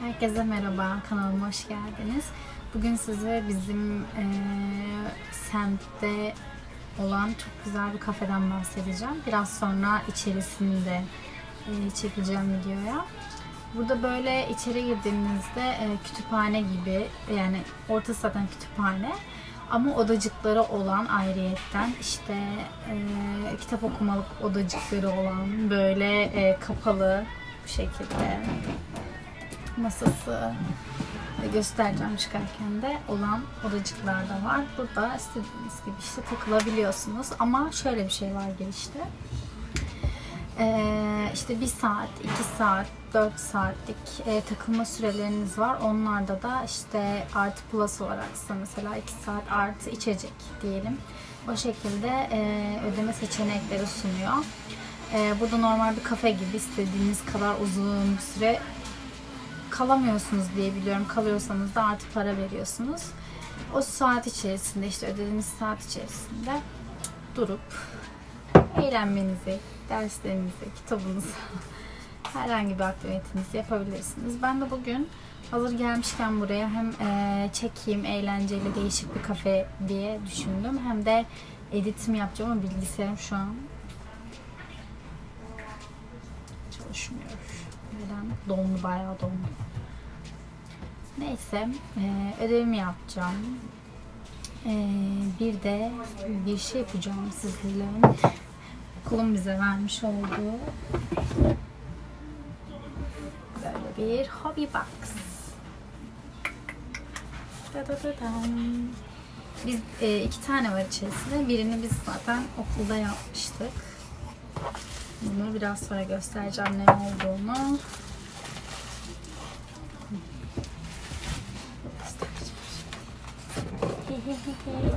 Herkese merhaba, kanalıma hoş geldiniz. Bugün size bizim eee semtte olan çok güzel bir kafeden bahsedeceğim. Biraz sonra içerisini de eee, çekeceğim videoya. Burada böyle içeri girdiğinizde eee, kütüphane gibi, yani ortası zaten kütüphane ama odacıkları olan ayrıyetten işte eee, kitap okumalık odacıkları olan böyle eee, kapalı bu şekilde masası göstereceğim çıkarken de olan odacıklar da var. Burada istediğiniz gibi işte takılabiliyorsunuz. Ama şöyle bir şey var girişte. Ee, işte bir saat, iki saat, dört saatlik e, takılma süreleriniz var. Onlarda da işte artı plus olarak size mesela iki saat artı içecek diyelim. O şekilde e, ödeme seçenekleri sunuyor. E, burada normal bir kafe gibi istediğiniz kadar uzun süre kalamıyorsunuz diye biliyorum. Kalıyorsanız da artı para veriyorsunuz. O saat içerisinde işte ödediğiniz saat içerisinde durup eğlenmenizi, derslerinizi, kitabınızı herhangi bir aktivitenizi yapabilirsiniz. Ben de bugün hazır gelmişken buraya hem eee, çekeyim eğlenceli değişik bir kafe diye düşündüm. Hem de editimi yapacağım ama bilgisayarım şu an çalışmıyor. Neden? Donlu bayağı donlu. Neyse eee, ödevimi yapacağım. Eee, bir de bir şey yapacağım sizlerle. Okulun bize vermiş olduğu bir hobby box. Da da da dam. Biz e, iki tane var içerisinde. Birini biz zaten okulda yapmıştık. Bunu biraz sonra göstereceğim ne olduğunu.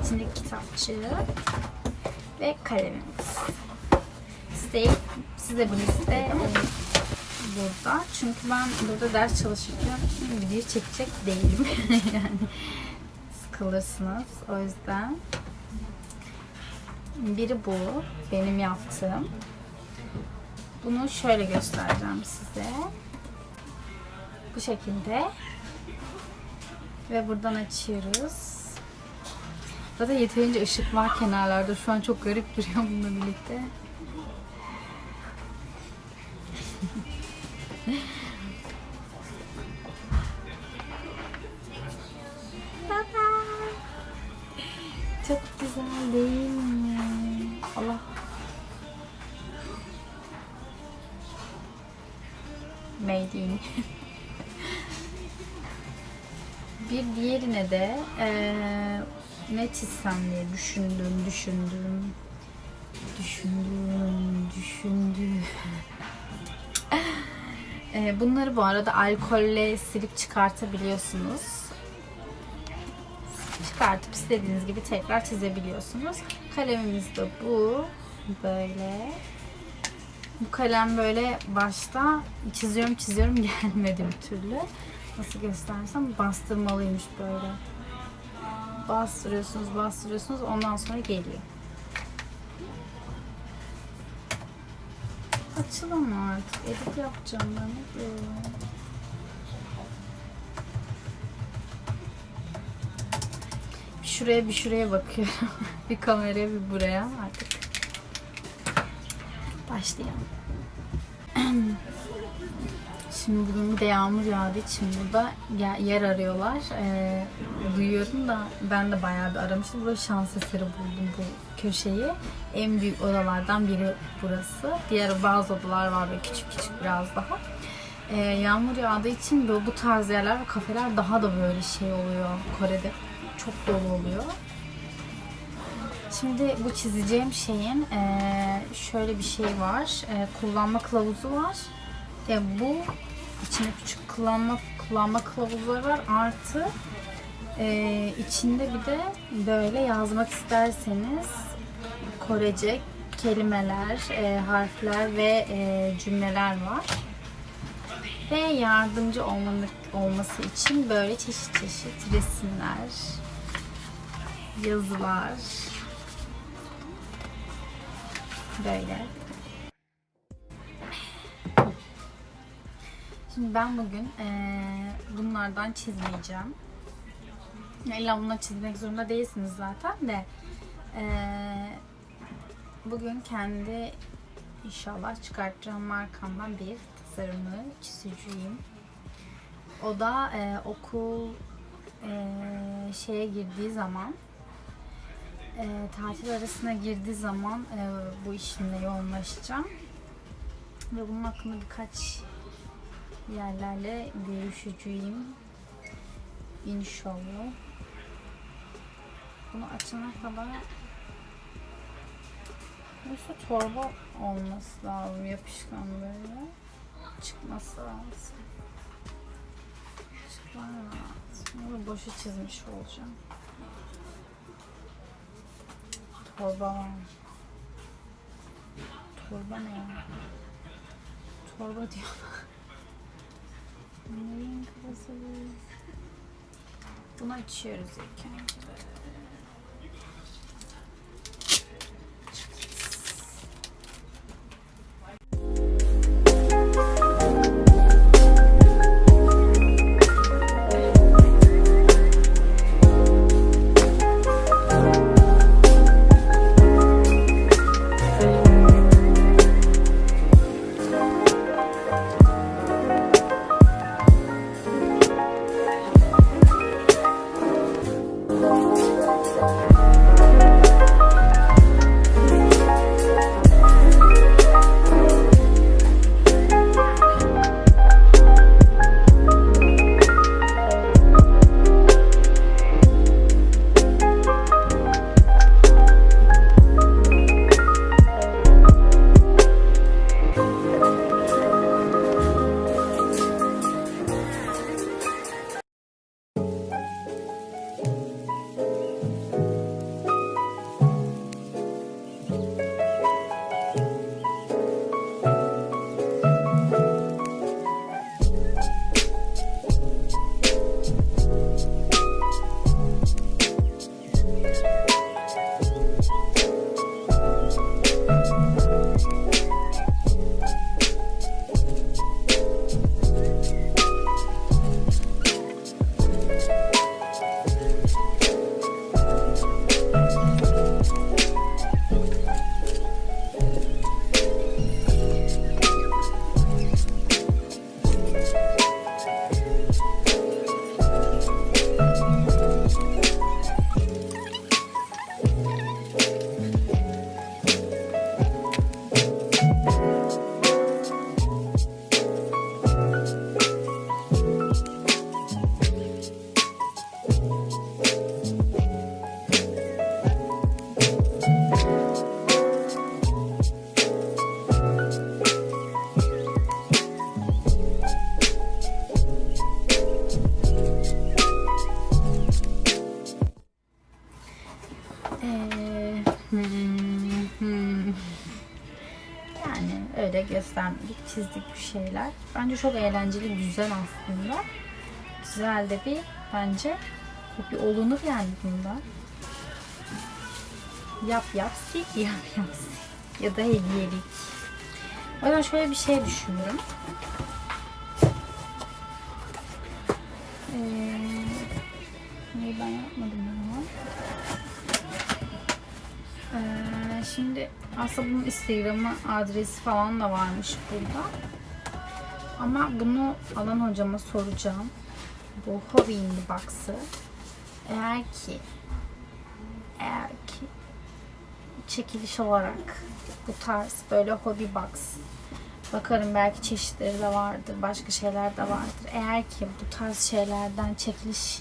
İçindeki kitapçığı ve kalemimiz. Size, size bu liste burada. Çünkü ben burada ders çalışırken video çekecek değilim. yani sıkılırsınız. O yüzden biri bu. Benim yaptığım. Bunu şöyle göstereceğim size. Bu şekilde. Ve buradan açıyoruz. Zaten yeterince ışık var kenarlarda. Şu an çok garip duruyor bununla birlikte. Baba. Çok güzel değil mi? Allah. Made in. Bir diğerine de eee, ne çizsem diye düşündüm, düşündüm. Düşündüm, düşündüm. Eee, bunları bu arada alkolle silip çıkartabiliyorsunuz. Çıkartıp istediğiniz gibi tekrar çizebiliyorsunuz. Kalemimiz de bu. Böyle. Bu kalem böyle başta çiziyorum çiziyorum gelmedi bir türlü. Nasıl göstersem bastırmalıymış böyle. Bastırıyorsunuz bastırıyorsunuz ondan sonra geliyor. Açıl ama artık edit yapacağım ben. Ne diyorum? Bir şuraya bir şuraya bakıyorum. bir kameraya bir buraya artık. Başlayalım. Şimdi bugün bir de yağmur yağdığı için burada yer arıyorlar. Ee, duyuyorum da ben de bayağı bir aramıştım. Burada şans eseri buldum bu köşeyi. En büyük odalardan biri burası. Diğer bazı odalar var böyle küçük küçük biraz daha. Ee, yağmur yağdığı için böyle bu tarz yerler ve kafeler daha da böyle şey oluyor Kore'de. Çok dolu oluyor. Şimdi bu çizeceğim şeyin eee, şöyle bir şey var. Eee, kullanma kılavuzu var. E, bu içinde küçük kullanma kullanma kılavuzları var. Artı eee, içinde bir de böyle yazmak isterseniz Korece kelimeler, eee, harfler ve eee, cümleler var. Ve yardımcı olmanı, olması için böyle çeşit çeşit resimler, yazılar. Böyle. Şimdi ben bugün eee, bunlardan çizmeyeceğim. İlla bunları çizmek zorunda değilsiniz zaten de. Eee, bugün kendi inşallah çıkartacağım markamdan bir tasarımı çizeceğim. O da eee, okul eee, şeye girdiği zaman eee, tatil arasına girdiği zaman eee, bu işimle yoğunlaşacağım. Ve bunun hakkında birkaç yerlerle görüşeceğim. İnşallah. Bunu açana kadar Neyse torba olması lazım yapışkan böyle. Çıkması lazım. Çıkmam lazım. Bunu boşa çizmiş olacağım. Torba var. Torba ne? Torba diyor. Neyin kafası bu? Bunu açıyoruz ilk önce. Göstermedik, çizdik bir şeyler. Bence çok eğlenceli, güzel aslında. Güzel de bir bence bir olunur yani bunda. Yap yap sil, yap yap sil. Ya da hediyelik. O yüzden şöyle bir şey düşünüyorum. Ee, neyi ben yapmadım ama. Ee, şimdi aslında bunun Instagram'ı adresi falan da varmış burada. Ama bunu alan hocama soracağım. Bu Hobby Box'ı. Eğer ki eğer ki çekiliş olarak bu tarz böyle hobby box bakarım belki çeşitleri de vardır başka şeyler de vardır eğer ki bu tarz şeylerden çekiliş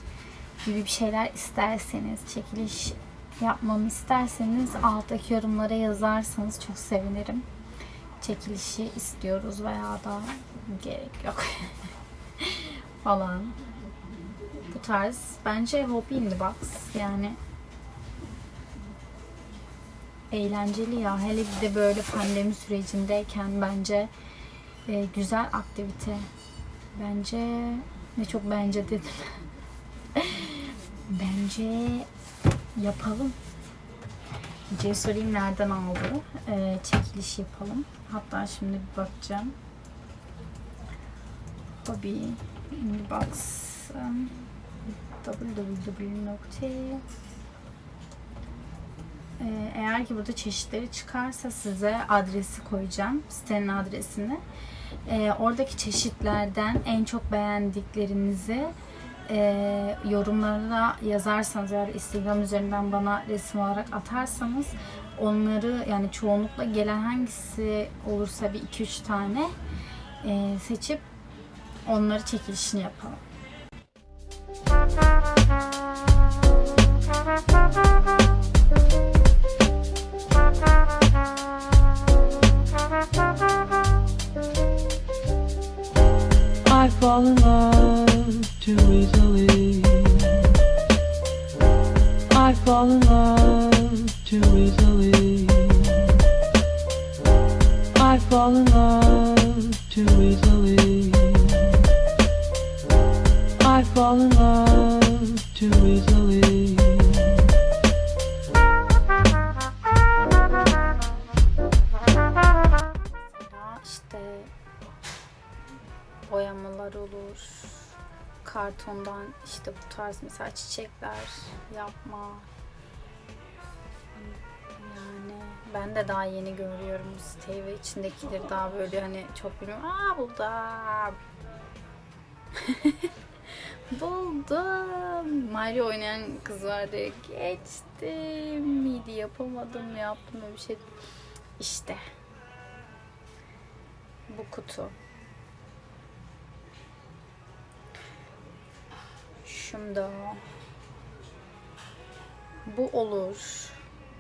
gibi bir şeyler isterseniz çekiliş yapmamı isterseniz alttaki yorumlara yazarsanız çok sevinirim çekilişi istiyoruz veya da gerek yok falan bu tarz bence hobby in the box yani eğlenceli ya. Hele bir de böyle pandemi sürecindeyken bence e, güzel aktivite. Bence ne çok bence dedim. bence yapalım. Ece'ye sorayım nereden aldı. Ee, çekiliş yapalım. Hatta şimdi bir bakacağım. Hobby inbox www. Ee, eğer ki burada çeşitleri çıkarsa size adresi koyacağım. Sitenin adresini. Ee, oradaki çeşitlerden en çok beğendiklerinizi e, yorumlara yazarsanız ya da Instagram üzerinden bana resim olarak atarsanız onları yani çoğunlukla gelen hangisi olursa bir 2-3 tane e, seçip onları çekilişini yapalım. I fall in love too easily. I fall in love too easily. I fall in love too easily. İşte bu tarz mesela çiçekler yapma. Yani ben de daha yeni görüyorum bu siteyi ve içindekileri daha böyle hani çok bilmiyorum. Aa buldum. Buldum. Mario oynayan kız vardı. Geçtim. Miydi yapamadım yaptım öyle bir şey. İşte. Bu kutu. Şimdi bu olur.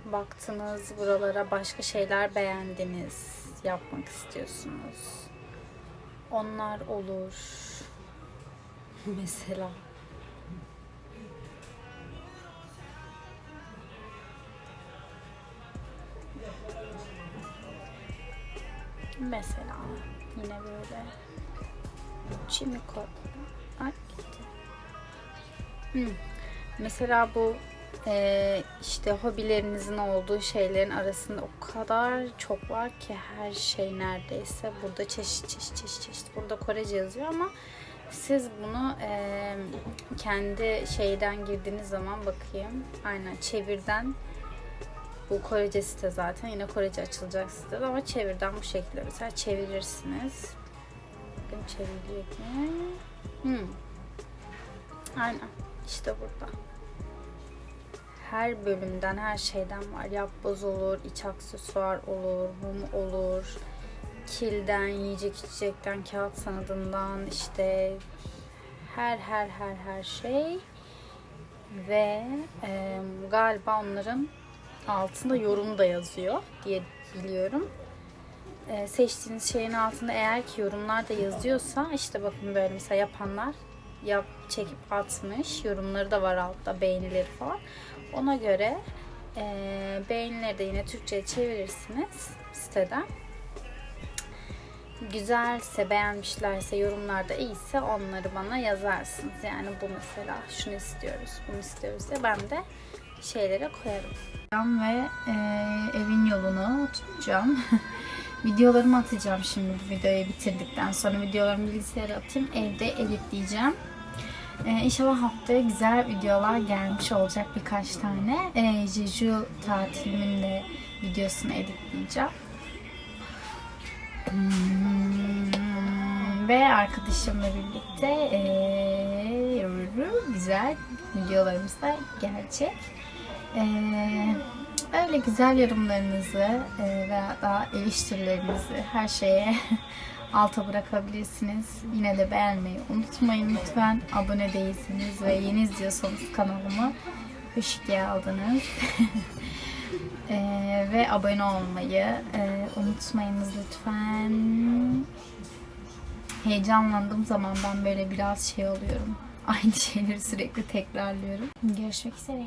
Baktınız buralara başka şeyler beğendiniz. Yapmak istiyorsunuz. Onlar olur. Mesela. Mesela yine böyle çimiko. Mesela bu e, işte hobilerinizin olduğu şeylerin arasında o kadar çok var ki her şey neredeyse. Burada çeşit çeşit çeşit çeşit. Burada Korece yazıyor ama siz bunu e, kendi şeyden girdiğiniz zaman bakayım. Aynen çevirden bu Korece site zaten. Yine Korece açılacak site ama çevirden bu şekilde mesela çevirirsiniz. Bakın çevirecek mi? Hmm. Aynen. İşte burada. Her bölümden her şeyden var. Yapboz olur, iç aksesuar olur, mum olur. Kilden, yiyecek içecekten, kağıt sanatından işte her her her her şey. Ve e, galiba onların altında yorum da yazıyor diye biliyorum. E, seçtiğiniz şeyin altında eğer ki yorumlar da yazıyorsa işte bakın böyle mesela yapanlar yap çekip atmış. Yorumları da var altta beğenileri falan. Ona göre e, beğenileri de yine Türkçe'ye çevirirsiniz siteden. Güzelse, beğenmişlerse, yorumlarda iyiyse onları bana yazarsınız. Yani bu mesela şunu istiyoruz, bunu istiyoruz ya ben de şeylere koyarım. Ve e, evin yolunu tutacağım. Videolarımı atacağım şimdi bu videoyu bitirdikten sonra videolarımı bilgisayara atayım. Evde editleyeceğim. Ee, inşallah haftaya güzel videolar gelmiş olacak birkaç tane. Ee, Jeju tatilimin de videosunu editleyeceğim. Hmm, ve arkadaşımla birlikte ee, güzel videolarımız da gelecek. Ee, öyle güzel yorumlarınızı e, veya da eleştirilerinizi her şeye alta bırakabilirsiniz. Yine de beğenmeyi unutmayın lütfen. Abone değilsiniz ve yeni izliyorsanız kanalımı hoş geldiniz. Ee, ve abone olmayı e, unutmayınız lütfen. Heyecanlandığım zaman ben böyle biraz şey oluyorum. Aynı şeyleri sürekli tekrarlıyorum. Görüşmek üzere.